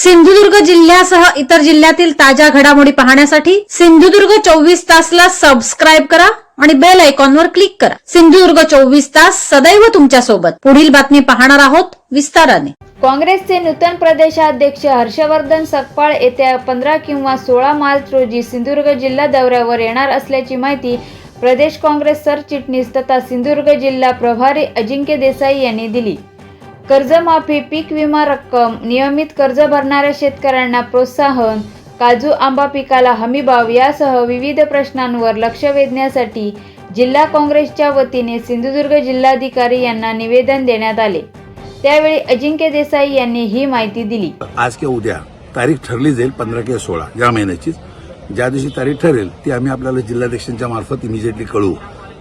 सिंधुदुर्ग जिल्ह्यासह इतर जिल्ह्यातील ताज्या घडामोडी पाहण्यासाठी सिंधुदुर्ग चोवीस तासला सबस्क्राईब करा आणि बेल आयकॉनवर क्लिक करा. सिंधुदुर्ग चोवीस तास सदैव तुमच्यासोबत पुढील बातमी पाहणार आहोत विस्ताराने. काँग्रेसचे नूतन प्रदेशाध्यक्ष हर्षवर्धन सकपाळ येत्या पंधरा किंवा सोळा मार्च रोजी सिंधुदुर्ग जिल्हा दौऱ्यावर येणार असल्याची माहिती प्रदेश काँग्रेस सरचिटणीस तथा सिंधुदुर्ग जिल्हा प्रभारी अजिंक्य देसाई यांनी दिली. कर्जमाफी पीक विमा रक्कम नियमित कर्ज भरणाऱ्या शेतकऱ्यांना प्रोत्साहन काजू आंबा पिकाला हमीभाव यासह विविध प्रश्नांवर लक्ष वेधण्यासाठी जिल्हा काँग्रेसच्या वतीने सिंधुदुर्ग जिल्हाधिकारी यांना निवेदन देण्यात आले. त्यावेळी अजिंक्य देसाई यांनी ही माहिती दिली. आज किंवा उद्या तारीख ठरली जाईल पंधरा किंवा सोळा या महिन्याची ज्या दिवशी तारीख ठरेल ती आम्ही आपल्याला जिल्हाध्यक्षांच्या मार्फत इमिजिएटली कळवू.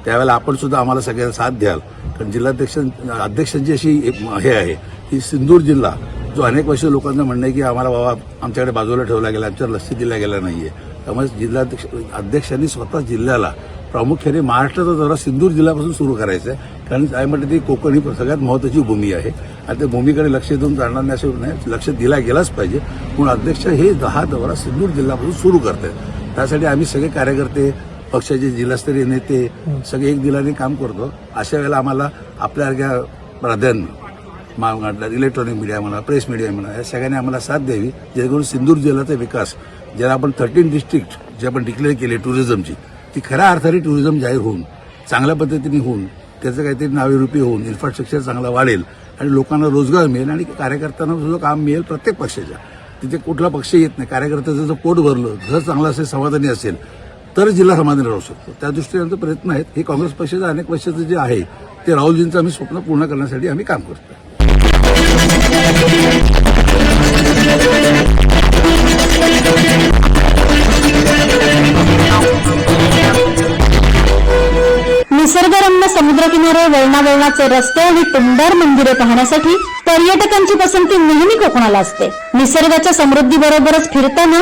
त्यावेळेला आपण सुद्धा आम्हाला सगळ्यांना साथ द्याल. कारण जिल्हाध्यक्ष अध्यक्षांची अशी एक हे आहे की सिंदूर जिल्हा जो अनेक वर्ष लोकांचं म्हणणं आहे की आम्हाला बाबा आमच्याकडे बाजूला ठेवला गेला आमच्यावर लक्ष दिला गेला आहे त्यामुळे जिल्हाध्यक्ष अध्यक्षांनी स्वतः जिल्ह्याला प्रामुख्याने महाराष्ट्राचा जरा सिंधूर जिल्ह्यापासून सुरू करायचं आहे. कारण काय म्हणते ती कोकण ही सगळ्यात महत्वाची भूमी आहे. आणि त्या भूमीकडे लक्ष देऊन जाणार नाही असं नाही लक्ष दिला गेलाच पाहिजे. म्हणून अध्यक्ष हे दहा दौरा सिंधूर जिल्ह्यापासून सुरू करतात त्यासाठी आम्ही सगळे कार्यकर्ते पक्षाचे जिल्हास्तरीय नेते सगळे एक दिलाने काम करतो. अशा वेळेला आम्हाला आपल्यासारख्या प्राधान्य मा- इलेक्ट्रॉनिक मीडिया म्हणा प्रेस मीडिया म्हणा या सगळ्यांनी आम्हाला साथ द्यावी. जेणेकरून सिंदूर जिल्ह्याचा विकास ज्याला आपण थर्टीन डिस्ट्रिक्ट जे आपण डिक्लेअर केले टुरिझमची ती खऱ्या अर्थाने टुरिझम जाहीर होऊन चांगल्या पद्धतीने होऊन त्याचं काहीतरी नावेरूपी होऊन इन्फ्रास्ट्रक्चर चांगला वाढेल आणि लोकांना रोजगार मिळेल आणि कार्यकर्त्यांना सुद्धा काम मिळेल प्रत्येक पक्षाच्या. तिथे कुठला पक्ष येत नाही. कार्यकर्त्याचं जर पोट भरलं घर चांगलं असेल समाधानी असेल तर जिल्हा समाधानी राहू शकतो. त्या दृष्टीने आमचे प्रयत्न आहेत. हे काँग्रेस पक्षाचं अनेक वर्षाचं जे आहे ते राहुलजींचं आम्ही स्वप्न पूर्ण करण्यासाठी आम्ही काम करतो निसर्गरम्य समुद्रकिनारे वळणावळणाचे रस्ते आणि टुंबर मंदिरे पाहण्यासाठी पर्यटकांची पसंती नेहमी कोकणाला असते. निसर्गाच्या समृद्धी बरोबरच फिरताना